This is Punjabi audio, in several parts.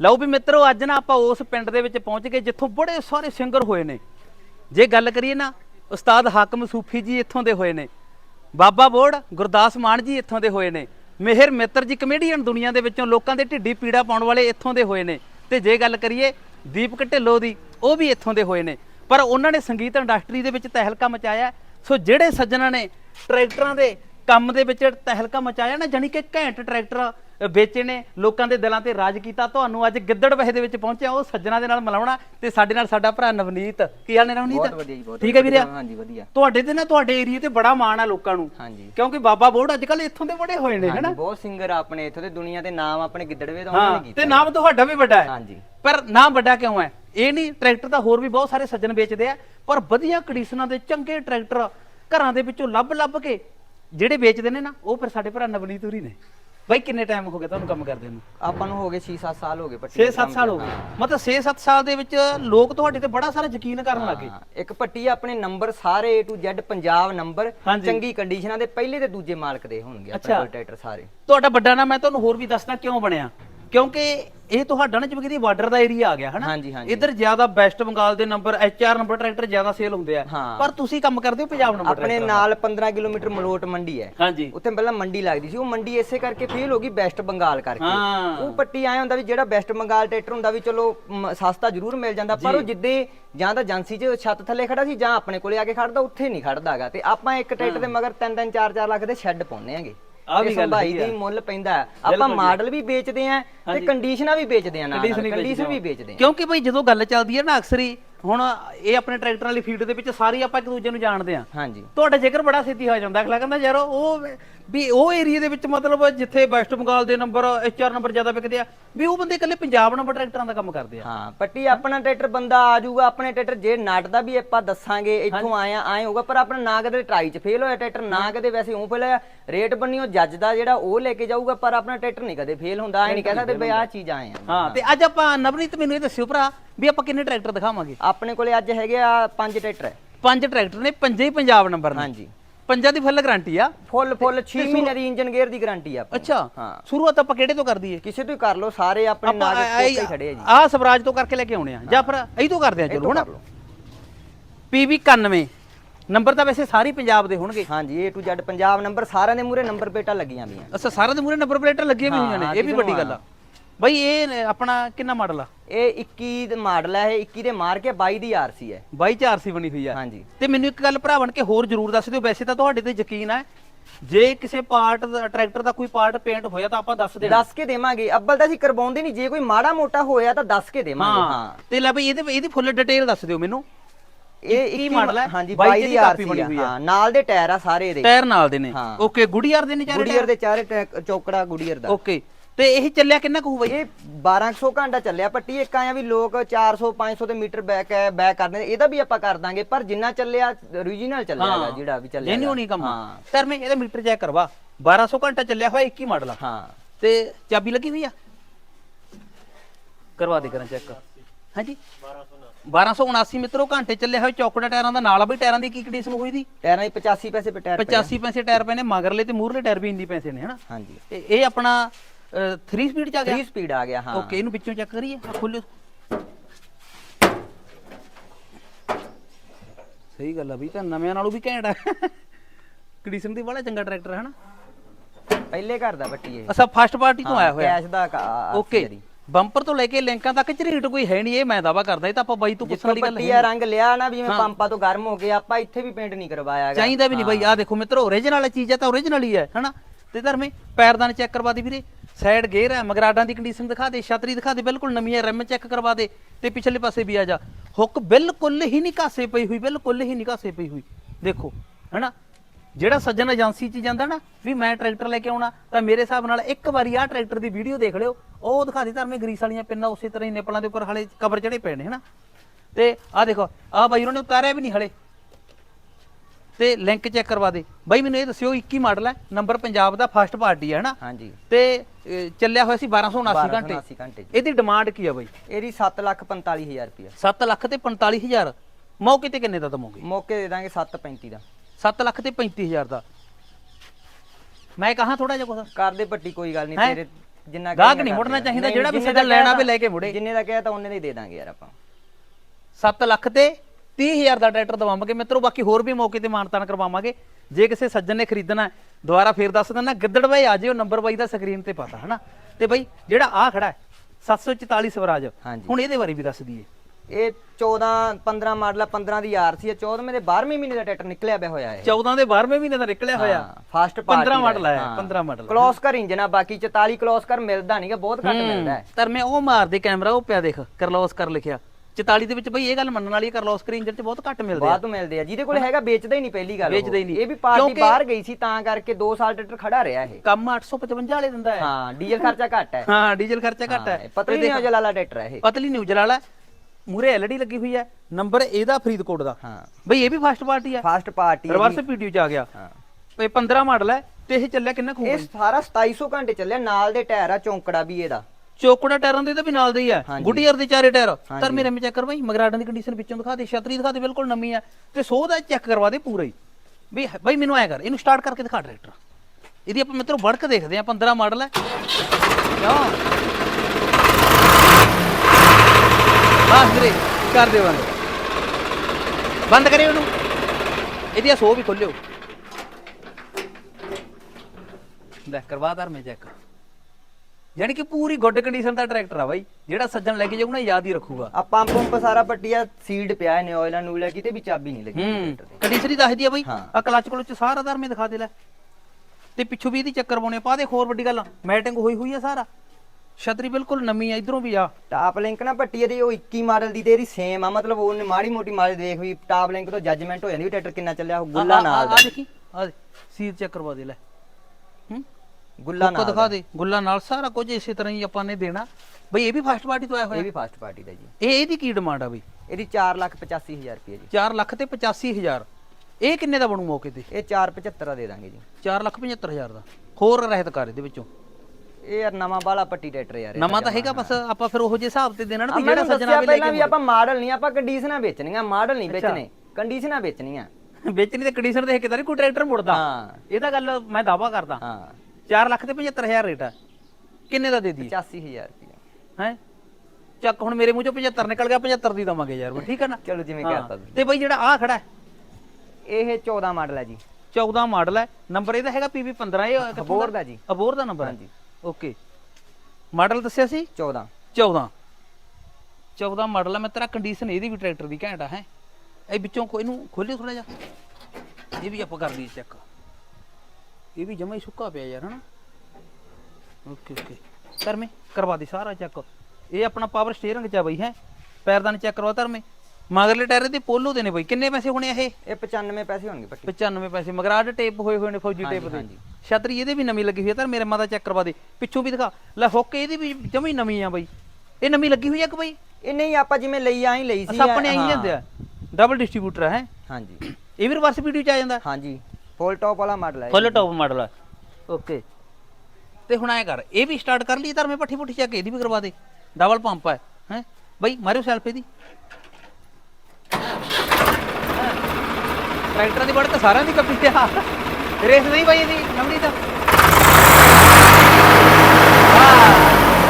ਲਓ ਵੀ ਮਿੱਤਰੋ, ਅੱਜ ਨਾ ਆਪਾਂ ਉਸ ਪਿੰਡ ਦੇ ਵਿੱਚ ਪਹੁੰਚ ਗਏ ਜਿੱਥੋਂ ਬੜੇ ਸਾਰੇ ਸਿੰਗਰ ਹੋਏ ਨੇ। ਜੇ ਗੱਲ ਕਰੀਏ ਨਾ, ਉਸਤਾਦ ਹਾਕਮ ਸੂਫੀ ਜੀ ਇੱਥੋਂ ਦੇ ਹੋਏ ਨੇ। ਬਾਬਾ ਬੋੜ, ਗੁਰਦਾਸ ਮਾਨ ਜੀ ਇੱਥੋਂ ਦੇ ਹੋਏ ਨੇ। ਮਿਹਰ ਮਿੱਤਰ ਜੀ ਕਮੇਡੀਅਨ ਦੁਨੀਆ ਦੇ ਵਿੱਚੋਂ ਲੋਕਾਂ ਦੇ ਢਿੱਡੀ ਪੀੜਾ ਪਾਉਣ ਵਾਲੇ ਇੱਥੋਂ ਦੇ ਹੋਏ ਨੇ। ਤੇ ਜੇ ਗੱਲ ਕਰੀਏ ਦੀਪਕ ਢਿੱਲੋਂ ਦੀ, ਉਹ ਵੀ ਇੱਥੋਂ ਦੇ ਹੋਏ ਨੇ। ਪਰ ਉਹਨਾਂ ਨੇ ਸੰਗੀਤ ਇੰਡਸਟਰੀ ਦੇ ਵਿੱਚ ਤਹਿਲਕਾ ਮਚਾਇਆ। ਸੋ ਜਿਹੜੇ ਸੱਜਣਾ ਨੇ ਟਰੈਕਟਰਾਂ ਦੇ ਕੰਮ ਦੇ ਵਿੱਚ ਤਹਿਲਕਾ ਮਚਾਇਆ ਨਾ ਜਾਨੀ ਕਿ ਘੈਂਟ ਟਰੈਕਟਰ ਵੇਚੇ ਨੇ ਲੋਕਾਂ ਦੇ ਦਿਲਾਂ ਤੇ ਰਾਜ ਕੀਤਾ। ਤੁਹਾਨੂੰ ਅੱਜ ਗਿੱਦੜ ਵਹਿ ਦੇ ਵਿੱਚ ਪਹੁੰਚਿਆ ਉਹ ਸੱਜਣਾ ਦੇ ਨਾਲ ਮਿਲਾਉਣਾ ਤੇ ਸਾਡੇ ਨਾਲ ਸਾਡਾ ਭਰਾ ਨਵਨੀਤ। ਕੀ ਹਾਲ ਨੇ ਬਹੁਤ ਨਵਨੀਤ ਵਧੀਆ ਜੀ ਬਹੁਤ ਠੀਕ ਹੈ ਵੀਰੇ ਹਾਂਜੀ ਵਧੀਆ। ਤੁਹਾਡੇ ਤੇ ਨਾ ਤੁਹਾਡੇ ਏਰੀਆ ਤੇ ਬੜਾ ਮਾਣ ਆ ਲੋਕਾਂ ਨੂੰ। ਹਾਂਜੀ। ਕਿਉਂਕਿ ਬਾਬਾ ਬੋੜ ਅੱਜ ਕੱਲ ਇੱਥੋਂ ਦੇ ਬੜੇ ਹੋਏ ਨੇ ਹੈਨਾ? ਬਹੁਤ ਸਿੰਗਰ ਆਪਣੇ ਇੱਥੋਂ ਦੇ ਦੁਨੀਆ ਦੇ ਨਾਮ ਆਪਣੇ ਗਿੱਦੜਵੇ ਤੋਂ ਉਹਨਾਂ ਨੇ ਤੇ ਨਾਮ ਤੁਹਾਡਾ ਵੀ ਵੱਡਾ ਹੈ। ਹਾਂਜੀ। ਪਰ ਨਾਮ ਵੱਡਾ ਕਿਉਂ ਹੈ? ਇਹ ਨਹੀਂ ਟਰੈਕਟਰ ਤਾਂ ਹੋਰ ਵੀ ਬਹੁਤ ਸਾਰੇ ਸੱਜਣ ਵੇਚਦੇ ਆ ਪਰ ਵਧੀਆ ਕੰਡੀਸ਼ਨਾਂ ਦੇ ਚੰਗੇ ਟਰੈਕਟਰ ਘਰਾਂ ਦੇ ਵਿੱਚੋਂ ਲੱਭ ਲੱਭ ਕੇ ਜਿਹੜੇ ਵੇਚਦੇ ਨੇ ਨਾ ਉਹ ਫਿਰ ਸਾਡੇ ਭਰਾ ਨਵਨੀਤ ਹੋਰੀ ਨੇ। ਬਾਈ ਕਿੰਨੇ ਟਾਈਮ ਹੋ ਗਿਆ ਤੁਹਾਨੂੰ ਕੰਮ ਕਰਦੇ ਨੂੰ? ਆਪਾਂ ਨੂੰ ਹੋ ਗਏ 6-7 ਸਾਲ ਹੋ ਗਏ ਪੱਟੀ 6-7 ਸਾਲ ਹੋ ਗਏ। ਮਤਲਬ 6-7 ਸਾਲ ਦੇ ਵਿੱਚ ਲੋਕ ਤੁਹਾਡੇ ਤੇ ਬੜਾ ਸਾਰਾ ਯਕੀਨ ਕਰਨ ਲੱਗੇ ਇੱਕ ਪੱਟੀ ਆਪਣੇ ਨੰਬਰ ਸਾਰੇ A to Z Punjab number. ਚੰਗੀ ਕੰਡੀਸ਼ਨਾਂ ਦੇ ਪਹਿਲੇ ਤੇ ਦੂਜੇ ਮਾਲਕ ਦੇ ਹੋਣਗੇ ਆਪਣੇ। ਕੋਲ ਟਰੈਕਟਰ ਸਾਰੇ। ਤੁਹਾਡਾ ਵੱਡਾ ਨਾਮ ਮੈਂ ਤੁਹਾਨੂੰ ਹੋਰ ਵੀ ਦੱਸਦਾ ਕਿਉਂ ਬਣਿਆ। ਕਿਉਂਕਿ ਇਹ ਤੁਹਾਡਾ ਨਾ ਜਿਵੇਂ ਕਿ ਬਾਰਡਰ ਦਾ ਏਰੀਆ ਆ ਗਿਆ ਹਨਾ? ਹਾਂਜੀ, ਹਾਂਜੀ। ਇੱਧਰ ਜ਼ਿਆਦਾ ਵੈਸਟ ਬੰਗਾਲ ਦੇ ਨੰਬਰ ਐਚਆਰ ਨੰਬਰ ਟਰੈਕਟਰ ਜ਼ਿਆਦਾ ਸੇਲ ਹੁੰਦੇ ਆ। ਹਾਂ। ਪਰ ਤੁਸੀਂ ਕੰਮ ਕਰਦੇ ਹੋ ਪੰਜਾਬ ਨੰਬਰ ਆਪਣੇ ਟਰੈਕਟਰ ਨਾਲ 15 ਕਿਲੋਮੀਟਰ ਮਲੋਟ ਮੰਡੀ ਹੈ। ਹਾਂਜੀ। ਉੱਥੇ ਪਹਿਲਾਂ ਮੰਡੀ ਲੱਗਦੀ ਸੀ ਉਹ ਮੰਡੀ ਇਸੇ ਕਰਕੇ ਫੇਲ ਹੋ ਗਈ ਵੈਸਟ ਬੰਗਾਲ ਕਰਕੇ। ਹਾਂ। ਉਹ ਪੱਟੀ ਆਇਆ ਹੁੰਦਾ ਵੀ ਜਿਹੜਾ ਵੈਸਟ ਬੰਗਾਲ ਟਰੈਕਟਰ ਹੁੰਦਾ ਵੀ ਚਲੋ ਮ, ਸਸਤਾ ਜ਼ਰੂਰ ਮਿਲ ਜਾਂਦਾ ਪਰ ਉਹ ਜਿੱਦੇ ਜਾਂ ਤਾਂ ਏਜੰਸੀ 'ਚ ਛੱਤ ਥੱਲੇ ਖੜਾ ਸੀ ਜਾਂ ਆਪਣੇ ਕੋਲੇ ਆ ਕੇ ਖੜਦਾ ਉੱਥੇ ਨਹੀਂ ਖੜਦਾਗਾ। ਤੇ ਆਪਾਂ ਇੱਕ ਟਰੈਕਟਰ ਦੇ ਮਗਰ 3-3 4-4 ਲੱਖ ਦੇ ਸ਼ੈੱਡ ਪਾਉਂਦੇ ਆਂਗੇ ਆਹ ਵੀ ਗੱਲ ਆ। ਦੀ ਮੁੱਲ ਪੈਂਦਾ। ਆਪਾਂ ਮਾਡਲ ਵੀ ਵੇਚਦੇ ਆਂ ਤੇ ਕੰਡੀਸ਼ਨਾਂ ਵੀ ਵੇਚਦੇ ਆਂ ਨਾਲ। ਕੰਡੀਸ਼ਨ ਵੀ ਵੇਚਦੇ ਆਂ। ਕਿਉਂਕਿ ਭਾਈ ਜਦੋਂ ਗੱਲ ਚੱਲਦੀ ਹੈ ਨਾ ਅਕਸਰ ਹੀ ਹੁਣ ਇਹ ਆਪਣੇ ਟਰੈਕਟਰ ਵਾਲੀ ਫੀਲਡ ਦੇ ਵਿੱਚ ਸਾਰੀ ਆਪਾਂ ਇੱਕ ਦੂਜੇ ਨੂੰ ਜਾਣਦੇ ਆ ਹਾਂਜੀ। ਤੁਹਾਡਾ ਜ਼ਿਕਰ ਬੜਾ ਛੇਤੀ ਹੋ ਜਾਂਦਾ। ਅਗਲਾ ਕਹਿੰਦਾ ਯਾਰ ਉਹ ਵੀ ਉਹ ਏਰੀਆ ਦੇ ਵਿੱਚ ਮਤਲਬ ਜਿੱਥੇ ਵੈਸਟ ਬੰਗਾਲ ਦੇ ਨੰਬਰ ਐਚਆਰ ਨੰਬਰ ਜ਼ਿਆਦਾ ਵਿਕਦੇ ਆ ਵੀ ਉਹ ਬੰਦੇ ਇਕੱਲੇ ਪੰਜਾਬ ਨੰਬਰ ਟਰੈਕਟਰਾਂ ਦਾ ਕੰਮ ਕਰਦੇ ਆ। ਹਾਂ ਪੱਟੀ ਆਪਣਾ ਟਰੈਕਟਰ ਬੰਦਾ ਆ ਜਾਊਗਾ ਆਪਣੇ ਟਰੈਕਟਰ ਜੇ ਨਟ ਦਾ ਵੀ ਆਪਾਂ ਦੱਸਾਂਗੇ ਇੱਥੋਂ ਆਇਆ ਆਏ ਹੋਊਗਾ ਪਰ ਆਪਣਾ ਨਾ ਕਦੇ ਟਰਾਈ 'ਚ ਫੇਲ ਹੋਇਆ ਟਰੈਕਟਰ ਨਾ ਕਦੇ ਵੈਸੇ ਉਹ ਫੇਲ ਹੋਇਆ ਰੇਟ ਬੰਨਿਓ ਜੱਜ ਦਾ ਜਿਹੜਾ ਉਹ ਲੈ ਕੇ ਜਾਊਗਾ ਪਰ ਆਪਣਾ ਟਰੈਕਟਰ ਨਹੀਂ ਕਦੇ ਫੇਲ ਹੁੰਦਾ ਐ ਨਹੀਂ ਕਹਿ ਸਕਦੇ ਬਈ ਆਹ ਚੀਜ਼ ਆਏ ਆ। ਹਾਂ ਤੇ ਅੱਜ ਆਪਾਂ ਨਵਨੀਤ ਮੈਨੂੰ ਇਹ ਦੱਸਿਓ ਭਰਾ ਵੀ ਆਪਾਂ ਕਿੰਨੇ ਟਰੈਕਟਰ ਦਿਖਾਵਾਂਗੇ? ਆਪਣੇ ਕੋਲੇ ਅੱਜ ਹੈਗੇ ਆ ਪੰਜ ਟਰੈਕਟਰ ਪੰਜ ਟਰੈਕਟਰ ਨੇ ਪੰਜੇ ਹੀ ਪੰਜਾਬ ਨੰਬਰ ਨੇ। ਹਾਂਜੀ। ਪੰਜਾਂ ਦੀ ਫੁੱਲ ਗਾਰੰਟੀ ਆ? ਫੁੱਲ ਫੁੱਲ 6 ਮਹੀਨੇ ਦੀ ਇੰਜਨ ਗੇਅਰ ਦੀ ਗਾਰੰਟੀ ਆ ਆਪਣੀ। ਅੱਛਾ। ਹਾਂ। ਸ਼ੁਰੂਆਤ ਆਪਾਂ ਕਿਹੜੇ ਤੋਂ ਕਰ ਦਈਏ? ਕਿਸੇ ਤੋਂ ਹੀ ਕਰ ਲਓ ਸਾਰੇ ਆਪਣੇ ਆਪਾਂ ਨਾਲ ਹੀ ਖੜੇ ਆ ਜੀ। ਆ ਸਵਰਾਜ ਤੋਂ ਕਰਕੇ ਲੈ ਕੇ ਆਉਣੇ ਆ। ਜਾਂ ਫਿਰ ਇਹ ਤੋਂ ਕਰਦੇ ਆ ਇਹ ਚਲੋ ਤੋਂ ਹਨਾ ਕਰ ਲਓ। PV 91 ਨੰਬਰ ਤਾਂ ਵੈਸੇ ਸਾਰੇ ਪੰਜਾਬ ਦੇ ਹੋਣਗੇ। ਹਾਂਜੀ A to Z Punjab number ਸਾਰਿਆਂ ਦੇ ਮੂਰੇ ਨੰਬਰ ਪਲੇਟਾਂ ਲੱਗੀਆਂ ਵੀਆਂ ਅੱਛਾ ਸਾਰਿਆਂ ਦੇ ਮੂਰੇ ਨੰਬਰ ਪਲੇਟਾਂ ਲੱਗੀਆਂ ਵੀ ਹੋਈਆਂ ਨੇ। ਇਹ ਵੀ ਵੱਡੀ ਗੱਲ ਆ। ਬਈ ਇਹ ਆਪਣਾ ਕਿੰਨਾ ਮਾਡਲ ਆ? ਇਹ 21 ਦੇ ਮਾਡਲ ਹੈ ਇਹ 21 ਦੇ ਮਾਰ ਕੇ 22 ਦੀ ਆਰਸੀ ਹੈ 22 ਬਣੀ ਹੋਈ ਆ। ਹਾਂਜੀ। ਤੇ ਮੈਨੂੰ ਇੱਕ ਗੱਲ ਭਰਾ ਬਣ ਕੇ ਹੋਰ ਜ਼ਰੂਰ ਦੱਸ ਦਿਓ ਵੈਸੇ ਤਾਂ ਤੁਹਾਡੇ ਤੇ ਯਕੀਨ ਹੈ ਜੇ ਕਿਸੇ ਪਾਰਟ ਦਾ ਟਰੈਕਟਰ ਦਾ ਕੋਈ ਪਾਰਟ ਪੇਂਟ ਹੋਇਆ ਤਾਂ ਆਪਾਂ ਦੱਸ ਦੇਣਾ। ਦੱਸ ਕੇ ਦੇਵਾਂਗੇ। ਅੱਬਲ ਤਾਂ ਅਸੀਂ ਕਰਵਾਉਂਦੇ ਨਹੀਂ ਜੇ ਕੋਈ ਮਾੜਾ ਮੋਟਾ ਹੋਇਆ ਤਾਂ ਦੱਸ ਕੇ ਦੇਵਾਂਗੇ ਹਾਂ। ਤੇ ਲੈ ਬਈ ਇਹਦੇ ਇਹਦੀ ਫੁੱਲ ਡਿਟੇਲ ਦੱਸ ਦਿਓ ਮੈਨੂੰ। ਇਹ 21 21 ਮਾਡਲ ਹੈ, ਹਾਂਜੀ 22 22 ਦੀ ਕਾਪੀ ਆਰਸੀ ਬਣੀ ਹੋਈ। ਹਾਂ ਨਾਲ ਦੇ ਟਾਇਰ ਆ ਸਾਰੇ ਇਹਦੇ। ਟਾਇਰ ਨਾਲ ਦੇ ਨੇ। ਓਕੇ ਗੁੜੀਆਰ ਦੇ ਨੇ ਚਾਰੇ ਗੁਡੀਅਰ ਦੇ ਚਾਰੇ ਚੌਕੜਾ ਗੁਡੀਅਰ ਦਾ। ਓਕੇ। ਤੇ ਇਹ ਚੱਲਿਆ ਕਿੰਨਾ ਕੁ ਹੋਊ ਬਈ? ਇਹ 1200 ਘੰਟਾ ਚੱਲਿਆ ਪੱਟੀ ਇੱਕ ਆਇਆ ਵੀ ਲੋਕ 400 500 ਦੇ ਮੀਟਰ ਬੈਕ ਹੈ ਬੈਕ ਕਰਦੇ ਨੇ ਇਹਦਾ ਵੀ ਆਪਾਂ ਕਰ ਦਾਂਗੇ ਪਰ ਜਿੰਨਾ ਚੱਲਿਆ ਓਰੀਜਨਲ ਚੱਲਿਆਗਾ ਜਿਹੜਾ ਵੀ ਚੱਲਿਆ ਨਹੀਂ ਹੋਣੀ ਕੰਮ ਹਾਂ। ਸਰ ਮੈਂ ਇਹਦਾ ਮੀਟਰ ਚੈੱਕ ਕਰਵਾ। 1200 ਘੰਟਾ ਚੱਲਿਆ ਹੋਇਆ 21 ਮਾਡਲ ਆ। ਹਾਂ। ਤੇ ਚਾਬੀ ਲੱਗੀ ਹੋਈ ਆ? ਕਰਵਾ ਦੇ ਕਰਾਂ ਚੈੱਕ ਹਾਂਜੀ? 1279 ਮਿੱਤਰੋ ਘੰਟੇ ਚੱਲਿਆ ਹੋਇਆ ਚੌਕੜਾ ਟਾਇਰਾਂ ਦਾ ਨਾਲ ਆ ਬਈ ਟਾਇਰਾਂ ਦੀ ਕੀ ਕੰਡੀਸ਼ਨ ਹੋਈ ਦੀ? ਟਾਇਰਾਂ ਦੀ 85 ਪੈਸੇ pe ਟਾਇਰ ਪਏ ਆ। 85 ਪੈਸੇ ਟਾਇਰ ਪਏ ਨੇ ਮਗਰਲੇ ਤੇ ਮੂਹਰਲੇ ਟਾਇਰ ਵੀ ਇੰਨੀ ਪੈਸੇ ਨੇ ਹਨਾ? ਹਾਂਜੀ। ਤੇ ਇਹ ਆਪਣਾ 3 ਸਪੀਡ ਚ ਆ ਗਿਆ? 3 ਸਪੀਡ ਆ ਗਿਆ ਹਾਂ। ਓਕੇ ਇਹਨੂੰ ਵਿੱਚੋਂ ਚੈੱਕ ਕਰੀਏ। ਆਹ ਖੋਲਿਓ। ਸਹੀ ਗੱਲ ਆ ਵੀ ਤਾਂ ਨਵਿਆਂ ਨਾਲੋਂ ਵੀ ਘੈਂਟ ਆ। ਕੰਡੀਸ਼ਨ ਦੀ ਬੜਾ ਚੰਗਾ ਟਰੈਕਟਰ ਹੈ ਹਨਾ? ਪਹਿਲੇ ਘਰ ਦਾ ਪੱਟੀ ਇਹ ਅਸਾ ਫਸਟ ਪਾਰਟੀ ਤੋਂ ਆਇਆ ਹੋਇਆ। ਕੈਸ਼ ਦਾ ਆ- ਓਕੇ। ਬੰਪਰ ਤੋਂ ਲੈ ਕੇ ਲਿੰਕਾਂ ਤੱਕ ਝਰੀਟ ਕੋਈ ਹੈ ਨਹੀਂ ਇਹ ਮੈਂ ਦਾਵਾ ਕਰਦਾ ਇਹ ਤਾਂ ਆਪਾਂ ਬਾਈ ਤੋਂ ਪੁੱਛਣ ਵਾਲੀ ਗੱਲ ਹੈ। ਆ ਰੰਗ ਲਿਆ ਨਾ ਵੀ ਮੈਂ ਪੰਪਾਂ ਤੋਂ ਗਰਮ ਹੋ ਗਿਆ ਆਪਾਂ ਇੱਥੇ ਵੀ ਪੇਂਟ ਨਹੀਂ ਕਰਵਾਇਆ। ਚਾਹੀਦਾ ਵੀ ਨਹੀਂ ਬਾਈ ਆਹ ਦੇਖੋ ਮਿੱਤਰੋ ਓਰੀਜਨਲ ਚੀਜ਼ ਹੈ ਤਾਂ ਓਰੀਜਨਲ ਹੀ ਹੈ ਹਨਾ? ਤੇ ਧਰਮੇ ਪੈਰਦਾਨ ਚੈੱਕ ਕਰਵਾ ਦੇ ਵੀਰੇ। ਸਾਈਡ ਗੇਅਰ ਹੈ ਮਗਰਾਡਾਂ ਦੀ ਕੰਡੀਸ਼ਨ ਦਿਖਾ ਦੇ, ਛਤਰੀ ਦਿਖਾ ਦੇ, ਬਿਲਕੁਲ ਨਵੀਂ ਹੈ, ਰਿਮ ਚੈੱਕ ਕਰਵਾ ਦੇ ਤੇ ਪਿਛਲੇ ਪਾਸੇ ਵੀ ਆ ਜਾ। ਹੁੱਕ ਬਿਲਕੁਲ ਹੀ ਨਹੀਂ ਘਾਸੇ ਪਈ ਹੋਈ, ਬਿਲਕੁਲ ਹੀ ਨਹੀਂ ਘਾਸੇ ਪਈ ਹੋਈ। ਦੇਖੋ, ਹਨਾ? ਜਿਹੜਾ ਸੱਜਣ ਏਜੰਸੀ 'ਚ ਜਾਂਦਾ ਨਾ, ਵੀ ਮੈਂ ਟਰੈਕਟਰ ਲੈ ਕੇ ਆਉਣਾ, ਤਾਂ ਮੇਰੇ ਹਿਸਾਬ ਨਾਲ ਇੱਕ ਵਾਰੀ ਆਹ ਟਰੈਕਟਰ ਦੀ ਵੀਡੀਓ ਦੇਖ ਲਿਓ, ਉਹ ਦਿਖਾ ਦੇ ਧਰਮੇ ਗਰੀਸ ਵਾਲੀਆਂ ਪਿੰਨਾਂ ਉਸੇ ਤਰ੍ਹਾਂ ਹੀ ਨਿਪਲਾਂ ਦੇ ਉੱਪਰ ਹਲੇ ਕਵਰ ਚੜੇ ਪਏ ਨੇ, ਹਨਾ? ਤੇ ਆਹ ਦੇਖੋ, ਆਹ ਬਾਈ ਉਹਨਾਂ ਨੇ ਉਤਾਰਿਆ ਵੀ ਨਹੀਂ ਹਲੇ। ਤੇ ਲਿੰਕ ਚੈੱਕ ਕਰਵਾ ਦੇ। ਬਾਈ ਮੈਨੂੰ ਇਹ ਦੱਸਿਓ 21 ਮਾਡਲ ਹੈ ਨੰਬਰ ਪੰਜਾਬ ਦਾ ਫਸਟ ਪਾਰਟੀ ਹੈ ਹਨਾ? ਹਾਂਜੀ। ਤੇ ਅਹ, ਚੱਲਿਆ ਹੋਇਆ ਸੀ 1279 ਘੰਟੇ 1279 ਘੰਟੇ। ਚ। ਇਹਦੀ ਡਿਮਾਂਡ ਕੀ ਆ ਬਾਈ? ਇਹਦੀ 745000 ਰੁਪਇਆ। 7 ਲੱਖ ਤੇ 45000 ਮੌਕੇ ਤੇ ਕਿੰਨੇ ਦਾ ਦਮੋਗੇ ਮੌਕੇ ਦੇ ਦਾਂਗੇ 735 ਦਾ। 7 ਲੱਖ ਤੇ 35000 ਦਾ। ਮੈਂ ਕਹਾ ਥੋੜਾ ਜਿਹਾ ਕੁਛ? ਕਰਦੇ ਪੱਟੀ ਕੋਈ ਗੱਲ ਨਹੀਂ ਹੈਂ? ਤੇਰੇ ਜਿੰਨਾ ਗਾਹਕ ਕਹੇਗਾ ਨਹੀਂ ਕਰ ਮੁੜਨਾ। ਚਾਹੀਦਾ ਨਹੀਂ, ਜਿਹੜਾ ਵੀ ਜਿੰਨੇ ਦਾ ਲੈਣਾ ਕਹਿ ਵੀ ਲੈ ਕੇ ਮੁੜੇ। ਜਿੰਨੇ ਦਾ ਕਹਿ ਤਾਂ ਉਹਨੇ ਦਾ ਹੀ ਦੇ ਦਾਂਗੇ ਯਾਰ ਆਪਾਂ। 7 ਲੱਖ ਤੇ 30000 ਦਾ ਟਰੈਕਟਰ ਦਵਾਵਾਂਗੇ ਮਿੱਤਰੋ ਬਾਕੀ ਹੋਰ ਵੀ ਮੌਕੇ ਤੇ ਮਾਨਤਾਨ ਕਰਵਾਵਾਂਗੇ। ਜੇ ਕਿਸੇ ਸੱਜਣ ਨੇ ਖਰੀਦਣਾ ਹੈ, ਦੁਬਾਰਾ ਫੇਰ ਦੱਸ ਦਿੰਦਾ ਗਿੱਦੜ ਬਾਈ ਆ ਜਿਓ ਨੰਬਰ ਬਾਈ ਦਾ ਸਕਰੀਨ ਤੇ ਪਤਾ ਹਨਾ? ਤੇ ਬਾਈ ਜਿਹੜਾ ਆ ਖੜਾ ਹੈ 744 ਸਵਰਾਜ। ਹੁਣ ਇਹਦੇ ਬਾਰੇ ਵੀ ਦੱਸ ਦਈਏ। ਇਹ 14 15 ਮਾਡਲ ਆ 15 ਦੀ ਆਰਸੀ ਹੈ 14ਵੇਂ ਦੇ 12ਵੇਂ ਮਹੀਨੇ ਦਾ ਟਰੈਕਟਰ ਨਿਕਲਿਆ ਪਿਆ ਹੋਇਆ ਹੈ 14 ਦੇ 12ਵੇਂ ਮਹੀਨੇ ਦਾ ਨਿਕਲਿਆ ਹੋਇਆ। ਫਾਸਟ 15 ਮਾਡਲ ਆਇਆ 15 ਮਾਡਲ ਕਲੋਸ ਕਰ ਇੰਜਨ ਆ ਬਾਕੀ 44 ਕਲੋਸ ਕਰ ਮਿਲਦਾ ਨਹੀਂਗਾ ਬਹੁਤ ਘੱਟ ਮਿਲਦਾ ਹੈ। ਤਰ ਮੈਂ ਉਹ ਮਾਰਦੇ ਕੈਮਰਾ ਉਹ ਪਿਆ ਦੇਖ ਕਰਲੋਸ ਕਰ ਲਿਖਿਆ। 44 ਦੇ ਵਿੱਚ ਬਈ ਇਹ ਗੱਲ ਮੰਨਣ ਵਾਲੀ ਹੈ ਕਰਲੋਸ ਕਰ ਇੰਜਨ ਚ ਬਹੁਤ ਘੱਟ ਮਿਲਦੇ ਆ। ਬਾਅਦ ਮਿਲਦੇ ਆ। ਜਿਹਦੇ ਕੋਲ ਹੈਗਾ ਵੇਚਦਾ ਹੀ ਨਹੀਂ ਪਹਿਲੀ ਗੱਲ ਉਹ। ਵੇਚਦਾ ਹੀ ਨਹੀਂ। ਇਹ ਵੀ ਪਾਰਟੀ ਕਿਉਂਕਿ- ਬਾਹਰ ਗਈ ਸੀ ਤਾਂ ਕਰਕੇ 2 ਸਾਲ ਟਰੈਕਟਰ ਖੜਾ ਰਿਹਾ ਇਹ। ਕੰਮ 855 ਵਾਲੇ ਦਿੰਦਾ ਹੈ। ਹਾਂ ਡੀਜ਼ਲ ਖਰਚਾ ਘੱਟ ਹੈ। ਹਾਂ ਡੀਜ਼ਲ ਖਰਚਾ ਘੱਟ ਹੈ। ਪਤਲੀ ਨਹੀਂ ਜਲ ਵਾਲਾ ਟਰੈਕਟਰ ਹੈ ਇਹ। ਪਤਲੀ ਨਿਊਜ਼ਲ ਵਾਲਾ ਮੂਰੇ ਐਲਡੀ ਲੱਗੀ ਹੋਈ ਹੈ। ਨੰਬਰ ਇਹਦਾ ਫਰੀਦਕੋਟ ਦਾ। ਹਾਂ। ਬਈ ਇਹ ਵੀ ਫਸਟ ਪਾਰਟੀ ਹੈ। ਫਾਸਟ ਪਾਰਟੀ ਰਿਵਰਸ ਪੀਡੀਓ ਚ ਆ ਗਿਆ। ਹਾਂ। ਇਹ 15 ਮਾਡਲ ਹੈ ਤੇ ਇਹ ਚੱਲਿਆ ਕਿੰਨਾ ਖੂਬ ਇਹ ਸਾਰਾ 2700 ਘੰਟੇ ਚੱਲਿਆ। ਨਾਲ ਦੇ ਟਾਇਰ ਆ ਚੌਂਕੜਾ ਵੀ ਇਹਦਾ। ਚੋਕੜਾ ਟਾਇਰਾਂ ਦੇ ਤਾਂ ਵੀ ਨਾਲ ਦੇ ਹੀ ਹੈ ਹਾਂਜੀ। ਗੁੱਡੀਅਰ ਦੇ ਚਾਰੇ ਟਾਇਰ। ਤਰ ਮੇਰੇ ਮੇ ਚੈੱਕ ਕਰ ਬਾਈ ਮਗਰਾਡਨ ਦੀ ਕੰਡੀਸ਼ਨ ਵਿੱਚੋਂ ਦਿਖਾ ਦੇ ਛਤਰੀ ਦਿਖਾ ਦੇ ਬਿਲਕੁਲ ਨਵੀਂ ਹੈ ਤੇ ਸੋ ਦਾ ਚੈੱਕ ਕਰਵਾ ਦੇ ਪੂਰਾ ਹੀ। ਵੀ ਬਾਈ ਮੈਨੂੰ ਆਇਆ ਕਰ ਇਹਨੂੰ ਸਟਾਰਟ ਕਰਕੇ ਦਿਖਾ ਟਰੈਕਟਰ ਇਹਦੀ ਆਪਾਂ ਮਿੱਤਰੋ ਵੜਕ ਦੇਖਦੇ ਆ 15 ਮਾਡਲ ਹੈ। ਕਿਉਂ? ਬਸ ਵੀਰੇ ਕਰ ਦਿਓ ਬੰਦ। ਬੰਦ ਕਰਿਓ ਇਹਨੂੰ ਇਹਦੀ ਸੋ ਵੀ ਖੋਲਿਓ। ਲੈ ਕਰਵਾ ਦਰ ਮੈਂ ਚੈੱਕ ਯਾਨੀ ਕਿ ਪੂਰੀ ਗੁੱਡ ਕੰਡੀਸ਼ਨ ਦਾ ਟਰੈਕਟਰ ਆ ਬਾਈ ਜਿਹੜਾ ਸੱਜਣ ਲੈ ਕੇ ਜਾਊਗਾ ਨਾ ਯਾਦ ਹੀ ਰੱਖੂਗਾ। ਆ ਪੰਪ ਪੰਪ ਸਾਰਾ ਪੱਟੀਆ ਸੀਲਡ ਪਿਆ ਹੈ ਨਿਓਇਲਾ ਨੂਲਾ ਕਿਤੇ ਵੀ ਚਾਬੀ ਨਹੀਂ ਲੱਗੀ ਹੂੰ ਟਰੈਕਟਰ ਦੀ ਕੰਡੀਸ਼ਨ ਹੀ ਦੱਸਦੀ ਆ ਬਾਈ। ਹਾਂ। ਆ ਕਲਚ ਕੋਲ ਚ ਸਾਰਾ ਧਰਮੇ ਦਿਖਾ ਦੇ ਲੈ। ਤੇ ਪਿੱਛੋਂ ਵੀ ਇਹਦੀ ਚੱਕਰ ਪਾਉਣੇ ਪਾ ਦੇ ਹੋਰ ਵੱਡੀ ਗੱਲ ਮੈਟਿੰਗ ਹੋਈ ਹੋਈ ਆ ਸਾਰਾ। ਛਤਰੀ ਬਿਲਕੁਲ ਨਵੀਂ ਆ ਇਧਰੋਂ ਵੀ ਆ। ਟਾਪ ਲਿੰਕ ਨਾ ਪੱਟੀ ਇਹਦੀ ਉਹ 21 ਮਾਡਲ ਦੀ ਤੇ ਇਹਦੀ ਸੇਮ ਆ। ਮਤਲਬ ਉਹਨੇ ਮਾੜੀ ਮੋਟੀ ਮਾਡਲ ਦੇਖ ਵੀ ਟਾਪ ਲਿੰਕ ਤੋਂ ਜੱਜਮੈਂਟ ਹੋ ਜਾਂਦੀ ਵੀ ਟਰੈਕਟਰ ਕਿੰਨਾ ਚੱਲਿਆ ਉਹ ਗੁੱਲਾ ਨਾਲ ਆ ਦਾ। ਦੇਖੀ ਆ ਦੇ ਸੀਰ ਚੈੱਕ ਕਰਵਾ ਦੇ ਲੈ। ਗੁੱਲਾ ਨਾਲ ਦਿਖਾ ਦਾ। ਗੁੱਲਾ ਨਾਲ ਸਾਰਾ ਕੁਝ ਇਸੇ ਤਰ੍ਹਾਂ ਹੀ ਆਪਾਂ ਨੇ ਦੇਣਾ। ਬਈ ਇਹ ਵੀ ਫਸਟ ਪਾਰਟੀ ਤੋਂ ਆਇਆ ਇਹ ਹੋਇਆ ਵੀ ਫਸਟ ਪਾਰਟੀ ਦਾ ਜੀ। ਇਹ ਇਹਦੀ ਕੀ ਡਿਮਾਂਡ ਆ ਬਈ? ਇਹਦੀ 485000 ਰੁਪਏ ਜੀ। 4 ਲੱਖ ਤੇ 85000 ਇਹ ਕਿੰਨੇ ਦਾ ਬਣੂ ਮੌਕੇ ਤੇ? ਇਹ 475 ਦਾ ਦੇ ਦਾਂਗੇ ਜੀ। 4 ਲੱਖ 75000 ਦਾ। ਹੋਰ ਰਹਿਤ ਕਰ ਇਹਦੇ ਵਿੱਚੋਂ। ਇਹ ਯਾਰ ਨਵਾਂ ਬਾਲਾ ਪੱਟੀ ਟਰੈਕਟਰ ਯਾਰ ਇਹ ਨਵਾਂ ਤਾਂ ਹੈਗਾ ਬਸ ਆਪਾਂ ਫਿਰ ਉਹੋ ਜਿਹੇ ਹਿਸਾਬ ਤੇ ਦੇਣਾ ਨਾ ਵੀ ਜਿਹੜਾ ਸੱਜਣਾ ਵੀ ਲੈ ਵੀ ਕੇ ਆਪਾਂ ਮਾਡਲ ਨਹੀਂ ਆਪਾਂ ਕੰਡੀਸ਼ਨਾਂ ਵੇਚਣੀਆਂ ਮਾਡਲ ਨਹੀਂ ਵੇਚਣੇ ਕੰਡੀਸ਼ਨਾਂ ਵੇਚਣੀਆਂ। ਵੇਚਣੀ ਤੇ ਕੰਡੀਸ਼ਨ ਦੇਖ ਕੇ ਤਾਂ ਨਹੀਂ ਕੋਈ ਟਰੈਕਟਰ ਮੁੜਦਾ। ਹਾਂ। ਇਹ ਤਾਂ ਗੱਲ ਮੈਂ ਦਾਵਾ ਕਰਦਾ। ਹਾਂ। 4 ਲੱਖ ਤੇ 75000 ਰੇਟ ਆ। ਕਿੰਨੇ ਦਾ ਦੇ ਦਈਏ? 85000 ਰੁਪਏ ਹੈ? ਚੱਕ ਹੁਣ ਮੇਰੇ ਮੂੰਹ ਚੋਂ 75 ਨਿਕਲ ਗਿਆ 75 ਦੀ ਦਵਾਂਗੇ ਯਾਰ ਠੀਕ ਹੈ ਨਾ? ਚਲੋ ਜਿਵੇਂ ਹਾਂ। ਕਹਿਤਾ ਤੁਸੀਂ ਤੇ ਬਈ ਜਿਹੜਾ ਆ ਖੜਾ ਹੈ, ਇਹ 14 ਮਾਡਲ ਹੈ ਜੀ। 14 ਮਾਡਲ ਹੈ। ਨੰਬਰ ਇਹਦਾ ਹੈਗਾ PV 15 ਇਹ ਕਿੱਥੋਂ ਅਬੋਰ ਦਾ ਜੀ। ਅਬੋਰ ਦਾ ਨੰਬਰ ਹਾਂਜੀ। ਓਕੇ। ਮਾਡਲ ਦੱਸਿਆ ਸੀ? 14 14 14 ਮਾਡਲ ਹੈ ਮੈਂ ਤੇਰਾ ਕੰਡੀਸ਼ਨ ਇਹਦੀ ਵੀ ਟਰੈਕਟਰ ਦੀ ਘੈਂਟ ਆ ਹੈ। ਇਹ ਵਿੱਚੋਂ ਕੋਈ ਇਹਨੂੰ ਖੋਲਿਓ ਥੋੜਾ ਜਿਹਾ। ਇਹ ਵੀ ਆਪਾਂ ਕਰ ਲਈਏ ਚੈੱਕ ਇਹ ਵੀ ਜਮਾ ਹੀ ਸੁੱਕਾ ਪਿਆ ਯਾਰ ਹਨਾ? ਓਕੇ ਓਕੇ ਧਰਮੇ ਕਰਵਾ ਦੇ ਸਾਰਾ ਚੈੱਕ ਇਹ ਆਪਣਾ ਪਾਵਰ ਸਟੀਅਰਿੰਗ ਚ ਆ ਬਈ ਹੈ? ਪੈਰਦਾਨ ਚੈੱਕ ਕਰਵਾ ਧਰਮੇ? ਮਗਰਲੇ ਟਾਇਰ ਦੇ ਪੋਲੋ ਦੇ ਨੇ ਬਈ। ਕਿੰਨੇ ਪੈਸੇ ਹੋਣੇ ਇਹ? ਇਹ 95 ਪੈਸੇ ਹੋਣਗੇ ਪੱਟੀ। 95 ਪੈਸੇ ਮਗਰਾਟ ਟੇਪ ਹੋਏ ਹੋਏ ਨੇ ਫੌਜੀ ਟੇਪ ਦੇ। ਛਤਰੀ ਇਹਦੇ ਵੀ ਨਵੀਂ ਲੱਗੀ ਹੋਈ ਹੈ ਤਾਂ ਮੇਰੇ ਮਾਦਾ ਚੈੱਕ ਕਰਵਾ ਦੇ। ਪਿੱਛੋਂ ਵੀ ਦਿਖਾ। ਲੈ ਹੁੱਕ ਇਹਦੀ ਵੀ ਜਮੀ ਨਵੀਂ ਆ ਬਈ। ਇਹ ਨਵੀਂ ਲੱਗੀ ਹੋਈ ਆ ਕਿ ਬਈ? ਇਹ ਨਹੀਂ ਆਪਾਂ ਜਿਵੇਂ ਲਈ ਆਈ ਲਈ ਸੀ ਆਪਣੇ ਆਈ ਹਾਂ। ਜਾਂਦੇ ਆ। ਡਬਲ ਡਿਸਟ੍ਰੀਬਿਊਟਰ ਹੈ? ਹਾਂਜੀ। ਇਹ ਵੀ ਰਿਵਰਸ ਵੀਡੀਓ ਚ ਆ ਜਾਂਦਾ। ਹਾਂਜੀ। ਫੁੱਲ ਟੌਪ ਵਾਲਾ ਮਾਡਲ ਹੈ ਫੁੱਲ ਟੌਪ ਮਾਡਲ ਆ। ਓਕੇ ਤੇ ਹੁਣ ਐ ਕਰ ਇਹ ਵੀ ਸਟਾਰਟ ਕਰ ਲਈ ਧਰਮੇ ਪੱਠੀ ਪੁੱਠੀ ਚੱਕ ਇਹਦੀ ਵੀ ਕਰਵਾ ਦੇ। ਡਬਲ ਪੰਪ ਹੈ ਹੈ? ਬਈ ਮਾਰਿਓ ਸੈਲਫੀ ਦੀ। ਟਰੈਕਟਰਾਂ ਦੀ ਬੜਕ ਸਾਰਿਆਂ ਦੀ ਕੱਪੀ ਤੇ ਆ। ਰੇਸ ਨਹੀਂ ਬਾਈ ਇਹਦੀ ਨਵੜੀ ਤਾਂ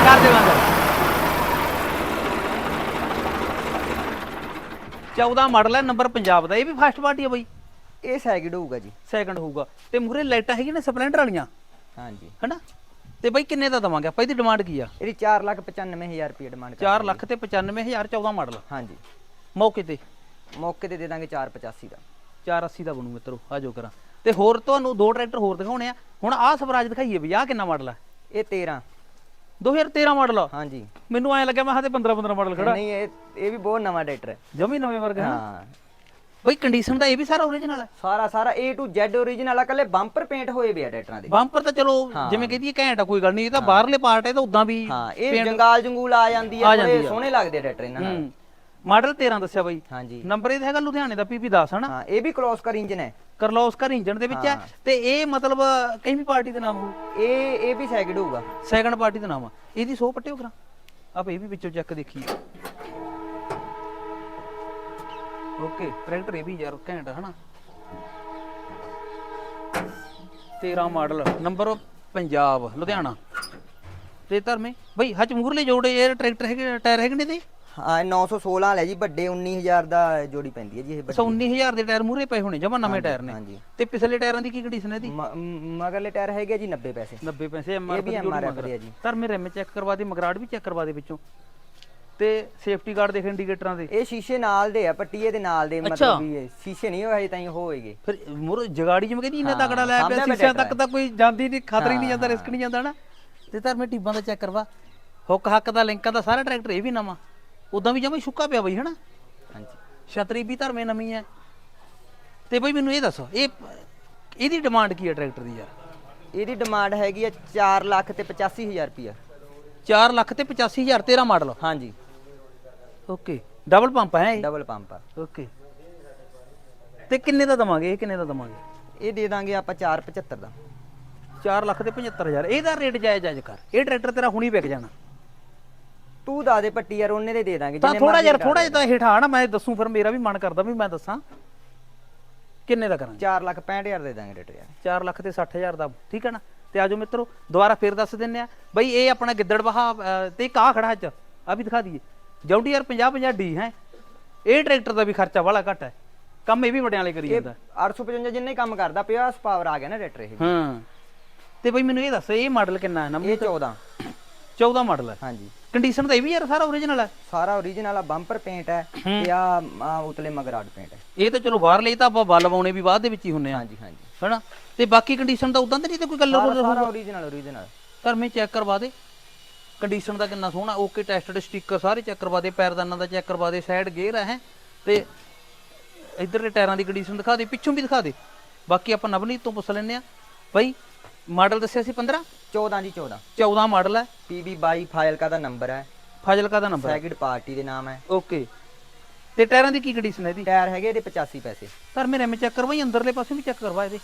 ਕਰ ਦੇ ਬੰਦ। 14 ਮਾਡਲ ਹੈ ਨੰਬਰ ਪੰਜਾਬ ਦਾ ਇਹ ਵੀ ਫਸਟ ਪਾਰਟੀ ਹੈ ਬਾਈ। ਇਹ ਸੈਕਿੰਡ ਹੋਊਗਾ ਜੀ। ਸੈਕੰਡ ਹੋਊਗਾ। ਤੇ ਮੂਰੇ ਲਾਈਟਾਂ ਹੈਗੀਆਂ ਨੇ ਸਪਲੈਂਡਰ ਵਾਲੀਆਂ? ਹਾਂਜੀ। ਹਨਾ? ਤੇ ਬਾਈ ਕਿੰਨੇ ਦਾ ਦਵਾਂਗੇ ਆਪਾਂ? ਇਹਦੀ ਡਿਮਾਂਡ ਕੀ ਆ? ਇਹਦੀ 495000 ਰੁਪਏ ਡਿਮਾਂਡ 4 ਲੱਖ ਤੇ 95000 14 ਮਾਡਲ ਹਾਂਜੀ। ਮੌਕੇ ਤੇ? ਮੌਕੇ ਤੇ ਦੇ ਦਾਂਗੇ 485 ਦਾ। 480 ਦਾ ਬਣੂ ਮਿੱਤਰੋ ਆ ਜੋ ਕਰਾਂ। ਤੇ ਹੋਰ ਤੁਹਾਨੂੰ ਦੋ ਟਰੈਕਟਰ ਹੋਰ ਦਿਖਾਉਣੇ ਆ। ਹੁਣ ਆਹ ਸਵਰਾਜ ਦਿਖਾਈਏ ਵੀ ਆਹ ਕਿੰਨਾ ਮਾਡਲ ਆ? ਇਹ 13 2013 ਮਾਡਲ ਆ? ਹਾਂਜੀ। ਮੈਨੂੰ ਐ ਲੱਗਿਆ ਮੈਂ ਹਾਂ ਤੇ 15 15 ਮਾਡਲ ਖੜਾ। ਨਹੀਂ ਇਹ ਇਹ ਵੀ ਬਹੁਤ ਨਵਾਂ ਟਰੈਕਟਰ ਹੈ। ਜਮੀ ਨਵੇਂ ਵਰਗਾ ਹਾਂ। ਬਈ ਕੰਡੀਸ਼ਨ ਦਾ ਇਹ ਵੀ ਸਾਰਾ ਓਰੀਜਨਲ ਹੈ। ਸਾਰਾ ਸਾਰਾ A to Z ਓਰੀਜਨਲ ਆ ਕੱਲੇ ਬੰਪਰ ਪੇਂਟ ਹੋਏ ਵੇ ਆ ਟਰੈਕਟਰਾਂ ਦੇ। ਬੰਪਰ ਤਾਂ ਚਲੋ ਜਿਵੇਂ ਕਹਦੀ ਘੈਂਟ ਆ ਕੋਈ ਗੱਲ ਨਹੀਂ ਇਹ ਤਾਂ ਬਾਹਰਲੇ ਪਾਰਟ ਹੈ ਤਾਂ ਉਦਾਂ ਵੀ ਹਾਂ ਇਹ ਜੰਗਾਲ ਜੰਗੂਲ ਆ ਜਾਂਦੀ ਆ ਹੈ ਜਾਂਦੀ ਬੜੇ ਆ। ਸੋਹਣੇ ਲੱਗਦੇ ਟਰੈਕਟਰ ਇਹਨਾਂ ਨਾਲ। ਹੂੰ। ਮਾਡਲ 13 ਦੱਸਿਆ ਬਾਈ। ਹਾਂਜੀ। ਨੰਬਰ ਇਹਦਾ ਹੈਗਾ ਲੁਧਿਆਣੇ ਦਾ ਪੀਪੀ 10 ਹਨਾ? ਹਾਂ ਇਹ ਵੀ ਕਲੋਸ ਕਰ ਇੰਜਨ ਹੈ। ਕਰਲੋਸਕਰ ਇੰਜਨ ਦੇ ਵਿੱਚ ਹੈ। ਤੇ ਇਹ ਮਤਲਬ ਕਈ ਵੀ ਪਾਰਟੀ ਦੇ ਨਾਮ ਹੋ ਇਹ ਇਹ ਵੀ ਸੈਕਿੰਡ ਹੋਊਗਾ। ਸੈਕੰਡ ਪਾਰਟੀ ਦਾ ਨਾਮ ਆ। ਇਹਦੀ 100 ਪੱਟਿਓ ਕਰਾਂ। ਆਪ ਇਹ ਵੀ ਵਿੱਚੋਂ ਚੈੱਕ ਦੇਖੀ ਓਕੇ ਟਰੈਕਟਰ ਇਹ ਵੀ ਯਾਰ ਘੈਂਟ ਹਨਾ? 13 ਮਾਡਲ ਨੰਬਰ ਪੰਜਾਬ ਲੁਧਿਆਣਾ। ਤੇ ਧਰਮੇ ਬਈ ਹੱਚ ਮੂਰਲੇ ਜੋੜੇ ਇਹ ਟਰੈਕਟਰ ਹੈਗੇ ਟਾਇਰ ਹੈਗੇ ਨੇ ਤੇ ਹਾਂ 916 ਲੈ ਜੀ ਵੱਡੇ 19000 ਦਾ ਜੋੜੀ ਪੈਂਦੀ ਹੈ ਜੀ ਇਹ ਅੱਛਾ 19000 ਦੇ ਟਾਇਰ ਮੂਰੇ ਪਏ ਹੋਣੇ ਜਮਾ ਨਵੇਂ ਟਾਇਰ ਨੇ। ਹਾਂਜੀ। ਤੇ ਪਿਛਲੇ ਟਾਇਰਾਂ ਦੀ ਕੀ ਕੰਡੀਸ਼ਨ ਹੈ ਦੀ ਮ- ਮ- ਮਗਰਲੇ ਟਾਇਰ ਹੈਗੇ ਜੀ 90 ਪੈਸੇ। 90 ਪੈਸੇ ਐਮਆਰ ਇਹ ਵੀ MRF ਦੇ ਆ ਜੀ। ਧਰਮੇ ਰਿਮ ਚੈੱਕ ਕਰਵਾ ਦੇ ਮਗਰਾੜ ਵੀ ਚੈੱਕ ਕਰਵਾ ਦੇ ਵਿੱਚੋਂ। ਤੇ ਸੇਫਟੀ ਗਾਰਡ ਦੇਖ ਇੰਡੀਕੇਟਰਾਂ ਦੇ। ਇਹ ਸ਼ੀਸ਼ੇ ਨਾਲ ਦੇ ਆ ਪੱਟੀਏ ਦੇ ਨਾਲ ਦੇ। ਮਤਲਬ ਵੀ ਇਹ ਸ਼ੀਸ਼ੇ ਨਹੀਂ ਹੋਏ ਤਾਂ ਹੀ ਹੋਏਗੇ। ਫਿਰ ਮੁਰ ਜਗਾੜੀ ਜਿਵੇਂ ਕਹਿੰਦੀ ਇੰਨਾ ਤਕੜਾ ਲੈ ਪਿਆ ਸ਼ੀਸ਼ਿਆਂ ਤੱਕ ਤਾਂ ਕੋਈ ਜਾਂਦੀ ਨਹੀਂ ਖਤਰਾ ਹੀ ਨਹੀਂ ਜਾਂਦਾ ਰਿਸਕ ਨਹੀਂ ਜਾਂਦਾ ਨਾ। ਤੇ ਧਰਮੇ ਟਿੱਬਾਂ ਦਾ ਚੈੱਕ ਕਰਵਾ। ਹੁੱਕ ਹੱਕ ਦਾ ਲਿੰਕਾਂ ਦਾ ਸਾਰਾ ਟਰੈਕਟਰ ਇਹ ਵੀ ਨਵਾਂ। ਉਦਾਂ ਵੀ ਜਮਾ ਸੁੱਕਾ ਪਿਆ ਬਈ ਹਨਾ? ਹਾਂਜੀ। ਛਤਰੀ ਵੀ ਧਰਮੇ ਨਵੀਂ ਹੈ। ਤੇ ਬਈ ਮੈਨੂੰ ਇਹ ਦੱਸੋ ਇਹ ਇਹਦੀ ਡਿਮਾਂਡ ਕੀ ਹੈ ਟਰੈਕਟਰ ਦੀ ਯਾਰ? ਇਹਦੀ ਡਿਮਾਂਡ ਹੈਗੀ ਆ 4 ਲੱਖ ਤੇ 85000 ਰੁਪਿਆ 4 ਲੱਖ ਤੇ 85000 ਤੇਰਾ ਮਾਡਲ। ਹਾਂਜੀ। ਓਕੇ ਡਬਲ ਪੰਪ ਹੈ ਇਹ? ਡਬਲ ਪੰਪ ਆ। ਓਕੇ ਤੇ ਕਿੰਨੇ ਦਾ ਦਵਾਂਗੇ? ਇਹ ਕਿੰਨੇ ਦਾ ਦਵਾਂਗੇ? ਇਹ ਦੇ ਦਾਂਗੇ ਆਪਾਂ 475 ਦਾ। 4 ਲੱਖ ਤੇ 75000 ਇਹਦਾ ਰੇਟ ਜਾਇਜ਼ ਜਾਇਜ਼ ਕਰ ਇਹ ਟਰੈਕਟਰ ਤੇਰਾ ਹੁਣੀ ਵਿਕ ਜਾਣਾ। ਤੂੰ ਦੱਸ ਦੇ ਪੱਟੀ ਯਾਰ ਉਹਨੇ ਦੇ ਦੇ ਦਾਂਗੇ ਤਾਂ ਜਿੰਨੇ ਥੋੜਾ ਜਿਹਾ ਥੋੜਾ ਦੇ। ਜਿਹਾ ਤਾਂ ਹੇਠਾਂ ਨਾ ਮੈਂ ਦੱਸੂ ਫਿਰ ਮੇਰਾ ਵੀ ਮਨ ਕਰਦਾ ਵੀ ਮੈਂ ਦੱਸਾਂ। ਕਿੰਨੇ ਦਾ ਕਰਾਂਗੇ? 4 ਲੱਖ 65000 ਦੇ ਦਾਂਗੇ ਰੇਟ ਯਾਰ। 4 ਲੱਖ ਤੇ 60000 ਦਾ ਠੀਕ ਹੈ ਨਾ? ਤੇ ਆਜੋ ਮਿੱਤਰੋ ਦੁਬਾਰਾ ਫੇਰ ਦੱਸ ਦਿੰਨੇ ਆ ਬਈ ਇਹ ਆਪਣਾ ਗਿੱਦੜ ਬਹਾ ਤੇ ਇੱਕ ਆ ਖੜਾ ਅੱਜ। ਆ ਵੀ ਦਿਖਾ ਦਈਏ। ਜੌਂਡੀ ਯਾਰ 50 50 ਡੀ ਹੈ। ਇਹ ਟਰੈਕਟਰ ਦਾ ਵੀ ਖਰਚਾ ਵਾਲਾ ਘੱਟ ਹੈ। ਕੰਮ ਇਹ ਵੀ ਵੱਡਿਆਂ ਵਾਲੇ ਕਰੀ ਜਾਂਦਾ। 855 ਜਿੰਨੇ ਕੰਮ ਕਰਦਾ ਪਿਆ ਪਾਵਰ ਆ ਗਿਆ ਨਾ ਰੇਟਰ ਇਹ ਹਾਂ। ਤੇ ਬਈ ਮੈਨੂੰ ਇਹ ਦੱਸ ਇਹ ਮਾਡਲ ਕਿੰਨਾ ਹੈ? ਨਾ ਇਹ 14 14 ਮਾਡਲ ਹੈ। ਹਾਂਜੀ। ਕੰਡੀਸ਼ਨ ਤਾਂ ਇਹ ਵੀ ਯਾਰ ਸਾਰਾ ਓਰੀਜਨਲ ਹੈ। ਸਾਰਾ ਓਰੀਜਨਲ ਆ ਬੰਪਰ ਪੇਂਟ ਹੈ ਤੇ ਆ ਉਤਲੇ ਮਗਰਾਟ ਪੇਂਟ ਹੈ। ਇਹ ਤਾਂ ਚਲੋ ਬਾਹਰ ਲਈ ਤਾਂ ਆਪਾਂ ਬੱਲ ਪਾਉਣੇ ਵੀ ਬਾਅਦ ਦੇ ਵਿੱਚ ਹੀ ਹੁੰਨੇ ਆ। ਹਾਂਜੀ ਹਾਂਜੀ। ਹੈਨਾ? ਤੇ ਬਾਕੀ ਕੰਡੀਸ਼ਨ ਤਾਂ ਉਦਾਂ ਤੇ ਨਹੀਂ ਤੇ ਕੋਈ ਕਲਰ ਸਾਰਾ ਓਰੀਜਨਲ ਓਰੀਜਨਲ ਧਰਮੇ ਚੈੱਕ ਕਰਵਾ ਦੇ। ਕੰਡੀਸ਼ਨ ਦਾ ਕਿੰਨਾ ਸੋਹਣਾ ਓਕੇ ਟੈਸਟਡ ਸਟicker ਸਾਰੇ ਚੈੱਕ ਕਰਵਾ ਦੇ ਪੈਰਦਾਨਾਂ ਦਾ ਚੈੱਕ ਕਰਵਾ ਦੇ ਸਾਈਡ ਗੇਅਰ ਹੈ ਤੇ ਇਧਰਲੇ ਟਾਇਰਾਂ ਦੀ ਕੰਡੀਸ਼ਨ ਦਿਖਾ ਦੇ ਪਿੱਛੋਂ ਵੀ ਦਿਖਾ ਦੇ। ਬਾਕੀ ਆਪਾਂ ਨਵਨੀਤ ਤੋਂ ਪੁੱਛ ਲੈਂਦੇ ਆ ਭਾਈ ਮਾਡਲ ਦੱਸਿਆ ਸੀ 15 14 ਜੀ 14 14 ਮਾਡਲ ਹੈ PB 22 ਫਾਇਲਕਾ ਦਾ ਨੰਬਰ ਹੈ ਫਾਜ਼ਿਲਕਾ ਦਾ ਨੰਬਰ ਸੈਕਿੰਡ ਪਾਰਟੀ ਦੇ ਨਾਮ ਹੈ ਓਕੇ। ਤੇ ਟਾਇਰਾਂ ਦੀ ਕੀ ਕੰਡੀਸ਼ਨ ਹੈ ਇਹਦੀ? ਟਾਇਰ ਹੈਗੇ ਇਹਦੇ 85 ਪੈਸੇ। ਸਰ ਮੇਰੇ ਮੈਂ ਚੈੱਕ ਕਰਵਾਈ ਅੰਦਰਲੇ ਪਾਸੋਂ ਵੀ ਚੈੱਕ ਕਰਵਾ ਇਹਦੇ।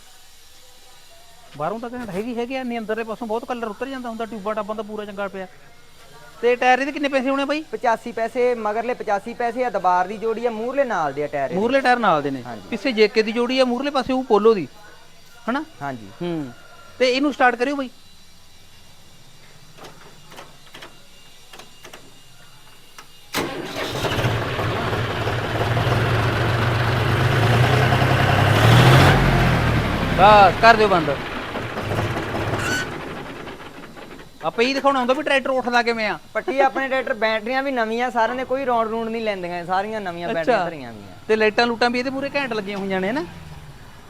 ਬਾਹਰੋਂ ਤਾਂ ਕਹਿੰਦਾ ਹੈਗੀ ਹੈਗੀ ਆ ਨਹੀਂ ਅੰਦਰਲੇ ਪਾਸੋਂ ਬਹੁਤ ਕਲਰ ਉਤਰ ਜਾਂਦਾ ਹੁੰਦਾ ਟਿਊਬਾ ਟਾਬਾਂ ਦਾ ਪੂਰਾ ਚੰਗਾ ਪਿਆ। ਤੇ ਟਾਇਰ ਇਹਦੇ ਕਿੰਨੇ ਪੈਸੇ ਹੋਣੇ ਬਾਈ? 85 ਪੈਸੇ ਮਗਰਲੇ 85 ਪੈਸੇ ਆ ਦਬਾਰ ਦੀ ਜੋੜੀ ਆ ਮੂਰਲੇ ਨਾਲ ਦੇ ਆ ਟਾਇਰ ਇਹਦੇ। ਮੂਰਲੇ ਟਾਇਰ ਨਾਲ ਦੇ ਨੇ। ਹਾਂਜੀ। ਪਿੱਛੇ ਜੇਕੇ ਦੀ ਜੋੜੀ ਆ ਮੂਰਲੇ ਪਾਸੇ ਉਹ ਪੋਲੋ ਦੀ। ਹਨਾ? ਹਾਂਜੀ। ਹੂੰ। ਤੇ ਇਹਨੂੰ ਸਟਾਰਟ ਕਰਿਓ ਬਾਈ। ਬਸ ਕਰ ਦਿਓ ਬੰਦ। ਆਪਾਂ ਇਹ ਦਿਖਾਉਣਾ ਹੁੰਦਾ ਵੀ ਟਰੈਕਟਰ ਉੱਠਦਾ ਕਿਵੇਂ ਆ। ਪੱਟੀ ਆਪਣੇ ਟਰੈਕਟਰ ਬੈਟਰੀਆਂ ਵੀ ਨਵੀਆਂ ਸਾਰਿਆਂ ਨੇ ਕੋਈ ਰੌਂਡ ਰੂੰਡ ਨਹੀਂ ਲੈਂਦੀਆਂ ਸਾਰੀਆਂ ਨਵੀਆਂ ਬੈਟਰੀਆਂ ਧਰੀਆਂ ਵੀਆਂ ਤੇ ਲਾਈਟਾਂ ਲੂਟਾਂ ਵੀ ਇਹਦੇ ਮੂਰੇ ਘੈਂਟ ਲੱਗੀਆਂ ਹੋਈਆਂ ਨੇ ਨਾ?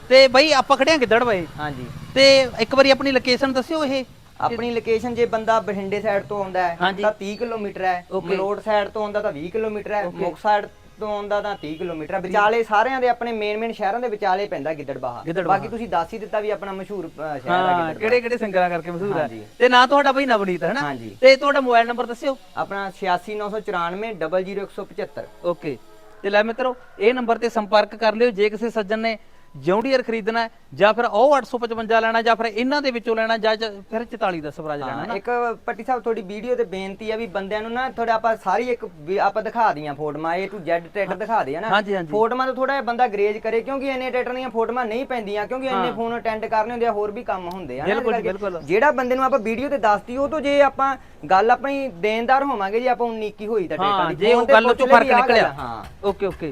ਤੇ ਬਾਈ ਆਪਾਂ ਖੜਿਆ ਗਿੱਦੜ ਬਾਈ ਹਾਂਜੀ। ਤੇ ਇੱਕ ਵਾਰੀ ਆਪਣੀ ਲੋਕੇਸ਼ਨ ਦੱਸਿਓ ਇਹ। ਆਪਣੀ ਲੋਕੇਸ਼ਨ ਜੇ ਬੰਦਾ ਬਠਿੰਡੇ ਸਾਈਡ ਤੋਂ ਆਉਂਦਾ ਹੈ। ਤਾਂ 30 ਕਿਲੋਮੀਟਰ ਹੈ. ਮਲੋਟ ਸਾਈਡ ਤੋਂ ਆਉਂਦਾ ਤਾਂ 20 ਕਿਲੋਮੀਟਰ ਹੈ। ਮੁਕਤ ਸਾਈਡ ਤੋਂ ਆਉਂਦਾ ਤਾਂ 30 ਕਿਲੋਮੀਟਰ ਵਿਚਾਲੇ ਸਾਰਿਆਂ ਦੇ ਆਪਣੇ ਮੇਨ ਮੇਨ ਸ਼ਹਿਰਾਂ ਦੇ ਵਿਚਾਲੇ ਪੈਂਦਾ ਗਿੱਦੜਬਾਹਾ। ਗਿੱਦੜਬਾਹਾ। ਬਾਕੀ ਤੁਸੀਂ ਦੱਸ ਹੀ ਦਿੱਤਾ ਵੀ ਆਪਣਾ ਮਸ਼ਹੂਰ ਅ, ਸ਼ਹਿਰ ਹੈ ਹਾਂ ਕਿਹੜੇ ਕਿਹੜੇ ਸਿੰਗਰਾਂ ਕਰਕੇ ਮਸ਼ਹੂਰ ਹੈ ਹਾਂਜੀ। ਤੇ ਨਾਂ ਤੁਹਾਡਾ ਬਈ ਨਵਨੀਤ ਹੈ ਨਾ ਹਾਂਜੀ। ਤੇ ਤੁਹਾਡਾ ਮੋਬਾਈਲ ਨੰਬਰ ਦੱਸਿਓ। ਆਪਣਾ 8694 00175 ਓਕੇ। ਤੇ ਲੈ ਮਿੱਤਰੋ ਇਹ ਨੰਬਰ ਤੇ ਸੰਪਰਕ ਕਰ ਲਿਓ। ਜੇ ਕਿਸੇ ਸੱਜਣ ਨੇ ਜੌਂਡੀਅਰ ਖਰੀਦਣਾ ਹੈ, ਜਾਂ ਫਿਰ ਉਹ 855 ਲੈਣਾ ਜਾਂ ਫਿਰ ਇਹਨਾਂ ਦੇ ਵਿੱਚੋਂ ਲੈਣਾ ਜਾਂ ਜਾਂ ਫਿਰ 44 ਦਾ ਸਵਰਾਜ ਲੈਣਾ ਹਾਂ, ਨਾ? ਇੱਕ ਪੱਟੀ ਸਾਹਿਬ ਤੁਹਾਡੀ ਵੀਡੀਓ ਤੇ ਬੇਨਤੀ ਹੈ ਵੀ ਬੰਦਿਆਂ ਨੂੰ ਨਾ ਥੋੜਾ ਆਪਾਂ ਸਾਰੀ ਇੱਕ ਵੀ ਆਪਾਂ ਦਿਖਾ ਦੀਆਂ ਫੋਟੋਆਂ A to Z ਟਰੈਕਟਰ ਦਿਖਾ ਦੇ ਨਾ। ਹਾਂਜੀ, ਹਾਂਜੀ। ਫੋਟੋਆਂ ਤੋਂ ਥੋੜਾ ਜਿਹਾ ਬੰਦਾ ਗਰੇਜ ਕਰੇ ਕਿਉਂਕਿ ਇੰਨੇ ਟਰੈਕਟਰ ਦੀਆਂ ਫੋਟੋਆਂ ਨਹੀਂ ਪੈਂਦੀਆਂ ਕਿਉਂਕਿ ਇੰਨੇ ਫੋਨ ਅਟੈਂਡ ਕਰਨੇ ਹੁੰਦੇ ਆ ਹੋਰ ਵੀ ਕੰਮ ਹੁੰਦੇ ਆ ਨਾ, ਬਿਲਕੁਲ, ਇਹਦੇ ਕਰਕੇ ਬਿਲਕੁਲ। ਜਿਹੜਾ ਬੰਦੇ ਨੂੰ ਆਪਾਂ ਵੀਡੀਓ ਤੇ ਦੱਸਦੀ ਉਹ ਤੋਂ ਜੇ ਆਪਾਂ ਗੱਲ ਆਪਣੀ ਦੇਣਦਾਰ ਹੋਵਾਂਗੇ ਜੇ ਆਪਾਂ 19 ਕੀ ਹੋਈ ਤਾਂ ਹਾਂ ਟਰੈਕਟਰ ਦੀ ਜੇ ਉਹ ਤੇ ਗੱਲ ਪੁੱਛ ਚੋਂ ਫ਼ਰਕ ਵੀ ਆਹ ਗੱਲ ਨਿਕਲਿਆ। ਆ, ਹਾਂ। Okay okay.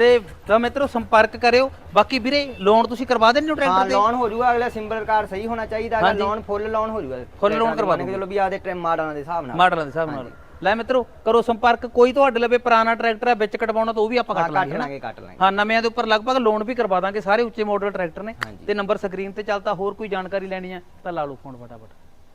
ਤੇ ਤਾਂ ਮਿੱਤਰੋ ਸੰਪਰਕ ਕਰਿਓ। ਬਾਕੀ ਵੀਰੇ ਲੋਨ ਤੁਸੀਂ ਕਰਵਾ ਦਿੰਦੇ ਹੋ ਹਾਂ ਟਰੈਕਟਰ ਤੇ? ਲੋਨ ਹੋ ਜਾਊਗਾ ਅਗਲਾ ਸਿੰਬਲ ਕਾਰਡ ਸਹੀ ਹੋਣਾ ਚਾਹੀਦਾ ਹਾਂਜੀ। ਲੋਨ ਫੁੱਲ ਲੋਨ ਹੋ ਜਾਊਗਾ Full loan ਕਰਵਾ ਕੇ ਚਲੋ ਵੀ ਆਦੇ ਟ੍ਰੈਮ ਮਾਡਲਾਂ ਦੇ ਹਿਸਾਬ ਨਾਲ। ਮਾਡਲਾਂ ਦੇ ਹਿਸਾਬ ਨਾਲ। ਲੈ ਮਿੱਤਰੋ ਕਰੋ ਸੰਪਰਕ ਕੋਈ ਤੁਹਾਡੇ ਲਵੇ ਪੁਰਾਣਾ ਟਰੈਕਟਰ ਹੈ ਵਿੱਚ ਕਟਵਾਉਣਾ ਤਾਂ ਉਹ ਵੀ ਆਪਾਂ ਹਾਂ ਕੱਟ ਕੱਟ ਲਾਂਗੇ ਹਨਾ? ਲਾਂਗੇ ਕੱਟ ਲਾਂਗੇ। ਹਾਂ ਨਵਿਆਂ ਦੇ ਉੱਪਰ ਲਗਭਗ ਲੋਨ ਵੀ ਕਰਵਾ ਦਾਂਗੇ ਸਾਰੇ ਉੱਚੇ ਮਾਡਲ ਟਰੈਕਟਰ ਨੇ। ਹਾਂਜੀ। ਤੇ ਨੰਬਰ ਸਕਰੀਨ ਤੇ ਚੱਲਦਾ ਹੋਰ ਕੋਈ ਜਾਣਕਾਰੀ ਲੈਣੀ ਹੈ ਤਾਂ ਲਾ ਲਓ ਫੋਨ ਫਟਾਫਟ।